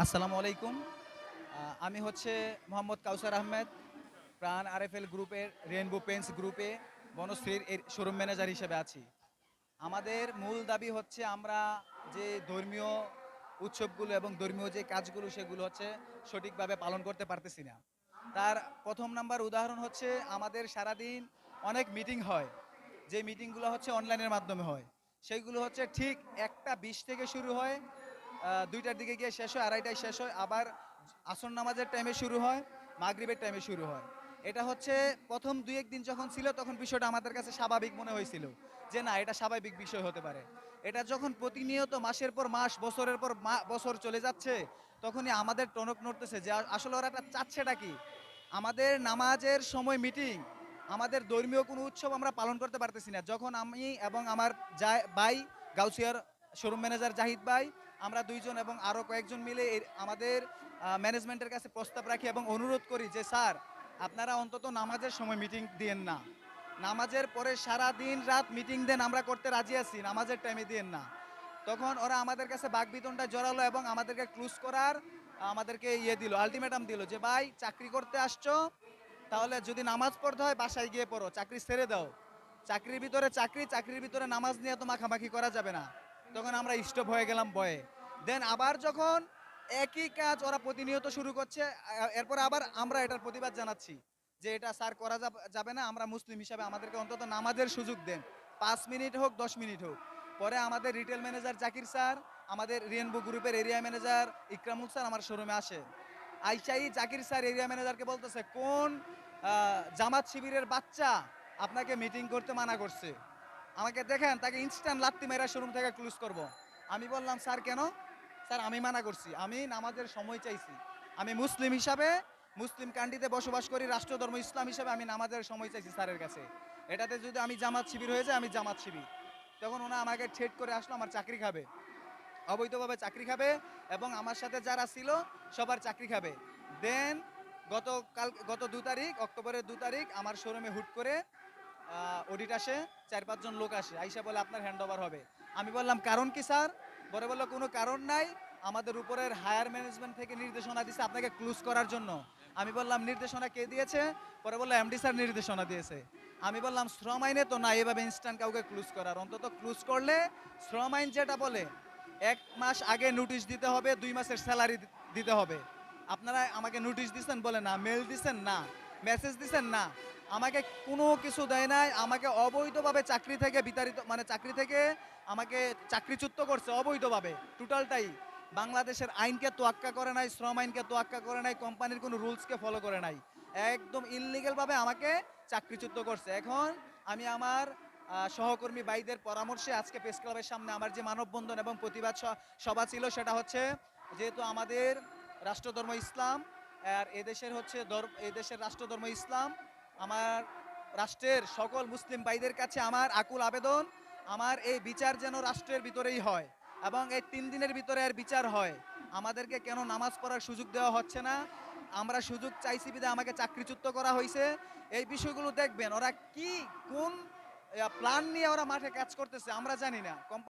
আসসালামু আলাইকুম। আমি হচ্ছে মোহাম্মদ কাউসার আহমেদ, প্রাণ আরএফএল গ্রুপের রেনবো পেন্স গ্রুপে বনশ্রীর এর শোরুম ম্যানেজার হিসেবে আছি। আমাদের মূল দাবি হচ্ছে আমরা যে ধর্মীয় উৎসবগুলো এবং ধর্মীয় যে কাজগুলো সেগুলো হচ্ছে সঠিকভাবে পালন করতে পারতেছি না। তার প্রথম নাম্বার উদাহরণ হচ্ছে আমাদের সারাদিন অনেক মিটিং হয়। যে মিটিংগুলো হচ্ছে অনলাইনের মাধ্যমে হয়। সেইগুলো হচ্ছে ঠিক একটা বিশ থেকে শুরু হয়। দুইটার দিকে গিয়ে শেষ হয়, আড়াইটায় শেষ হয়। আবার আসর নামাজের টাইমে শুরু হয়, মাগরিবের টাইমে শুরু হয়। এটা হচ্ছে প্রথম দুই একদিন যখন ছিল, তখন বিষয়টা আমাদের কাছে স্বাভাবিক মনে হয়েছিল যে না, এটা স্বাভাবিক বিষয় হতে পারে। এটা যখন প্রতিনিয়ত মাসের পর মাস, বছরের পর বছর চলে যাচ্ছে, তখনই আমাদের টনক নড়তেছে যে আসলে ওরা একটা চাচ্ছেটা কি? আমাদের নামাজের সময় মিটিং আমাদের ধর্মীয় কোনো উৎসব আমরা পালন করতে পারতেছি না। যখন আমি এবং আমার যা- ভাই, গাউসিয়ার শোরুম ম্যানেজার জাহিদ ভাই আমরা দুইজন এবং আরও কয়েকজন মিলে আমাদের ম্যানেজমেন্টের কাছে প্রস্তাব রাখি এবং অনুরোধ করি যে, স্যার, আপনারা অন্তত নামাজের সময় মিটিং দিয়েন না। নামাজের পরে সারা দিন রাত মিটিং দেন, আমরা করতে রাজি আছি, নামাজের টাইমে দিয়েন না। তখন ওরা আমাদের কাছে বাগবিতনটা জড়ালো এবং আমাদেরকে ক্লুজ করার, আমাদেরকে ইয়ে দিল আলটিমেটাম দিল যে, ভাই, চাকরি করতে আসছো, তাহলে যদি নামাজ পড়তে হয়, বাসায় গিয়ে পড়ো, চাকরি ছেড়ে দাও। চাকরির ভিতরে চাকরি, চাকরির ভিতরে নামাজ নিয়ে তো মাখামাখি করা যাবে না। তখন আমরা স্টপ হয়ে গেলাম বয়ে দেন আবার যখন একই কাজ ওরা প্রতিনিয়ত শুরু করছে এরপর আবার আমরা এটার প্রতিবাদ জানাচ্ছি যে এটা স্যার করা যাবে না, আমরা মুসলিম হিসাবে আমাদেরকে অন্তত নামাজের সুযোগ দেন। পাঁচ মিনিট হোক, দশ মিনিট হোক। পরে আমাদের রিটেল ম্যানেজার জাকির স্যার, আমাদের রিয়েনবো গ্রুপের এরিয়া ম্যানেজার ইকরামুল স্যার আমার শোরুমে আসে। আইসাই জাকির স্যার এরিয়া ম্যানেজারকে বলতেছে, কোন জামাত শিবিরের বাচ্চা আপনাকে মিটিং করতে মানা করছে? আমাকে দেখেন, তাকে ইনস্ট্যান্ট লাত্তি মেরা শোরুম থেকে ক্লোজ করব। আমি বললাম, স্যার, কেন? স্যার, আমি মানা করছি। আমি নামাজের সময় চাইছি। আমি মুসলিম হিসাবে, মুসলিম কান্ট্রিতে বসবাস করি, রাষ্ট্রধর্ম, ইসলাম হিসাবে আমি নামাজের সময় চাইছি স্যারের কাছে। এটাতে যদি আমি জামাত শিবির হয়ে যাই, আমি জামাত শিবির। তখন ওনা আমাকে ঠেট করে আসলো, আমার চাকরি খাবে। অবৈধভাবে চাকরি খাবে এবং আমার সাথে যারা ছিল, সবার চাকরি খাবে। দেন গত কাল গত দু তারিখ, অক্টোবরের দু তারিখ, আমার শোরুমে হুট করে অডিট আসে, চার পাঁচজন লোক আসে, আইসা বলে আপনার হ্যান্ড ওভার হবে। আমি বললাম, কারণ কি স্যার? পরে বলল, কোনো কারণ নাই, আমাদের উপরের হায়ার ম্যানেজমেন্ট থেকে নির্দেশনা দিয়েছে আপনাকে ক্লোজ করার জন্য। আমি বললাম, নির্দেশনা কে দিয়েছে? পরে বলল এমডি স্যার নির্দেশনা দিয়েছে। আমি বললাম, শ্রম আইনে তো না এভাবে ইনস্ট্যান্ট কাউকে ক্লোজ করার। অন্তত ক্লোজ করলে শ্রম আইন যেটা বলে, এক মাস আগে নোটিশ দিতে হবে, দুই মাসের স্যালারি দিতে হবে। আপনারা আমাকে নোটিশ দিচ্ছেন বলে না মেল দিচ্ছেন না। মেসেজ দিচ্ছেন না। আমাকে কোনো কিছু দেয় নাই। আমাকে অবৈধভাবে চাকরি থেকে বিতাড়িত মানে চাকরি থেকে আমাকে চাকরিচ্যুত করছে অবৈধভাবে, টোটালটাই। বাংলাদেশের আইনকে তোয়াক্কা করে নাই, শ্রম আইনকে তোয়াক্কা করে নাই, কোম্পানির কোনো রুলসকে ফলো করে নাই। একদম ইললিগেলভাবে আমাকে চাকরিচ্যুত করছে। এখন আমি আমার সহকর্মী ভাইদের পরামর্শে আজকে প্রেস ক্লাবের সামনে আমার যে মানববন্ধন এবং প্রতিবাদ সভা ছিল সেটা হচ্ছে, যেহেতু আমাদের রাষ্ট্রধর্ম ইসলাম আর এদেশের হচ্ছে এদেশের রাষ্ট্রধর্ম ইসলাম, আমার রাষ্ট্রের সকল মুসলিম ভাইদের কাছে আমার আকুল আবেদন, আমার এই বিচার যেন রাষ্ট্রের ভিতরেই হয় এবং এই তিন দিনের ভিতরে এর বিচার হয়। আমাদেরকে কেন নামাজ পড়ার সুযোগ দেওয়া হচ্ছে না? আমরা সুযোগ চাইছি বিধায় আমাকে চাকরিচ্যুত করা হয়েছে। এই বিষয়গুলো দেখবেন, ওরা কি, কোন প্ল্যান নিয়ে ওরা মাঠে কাজ করতেছে, আমরা জানি না।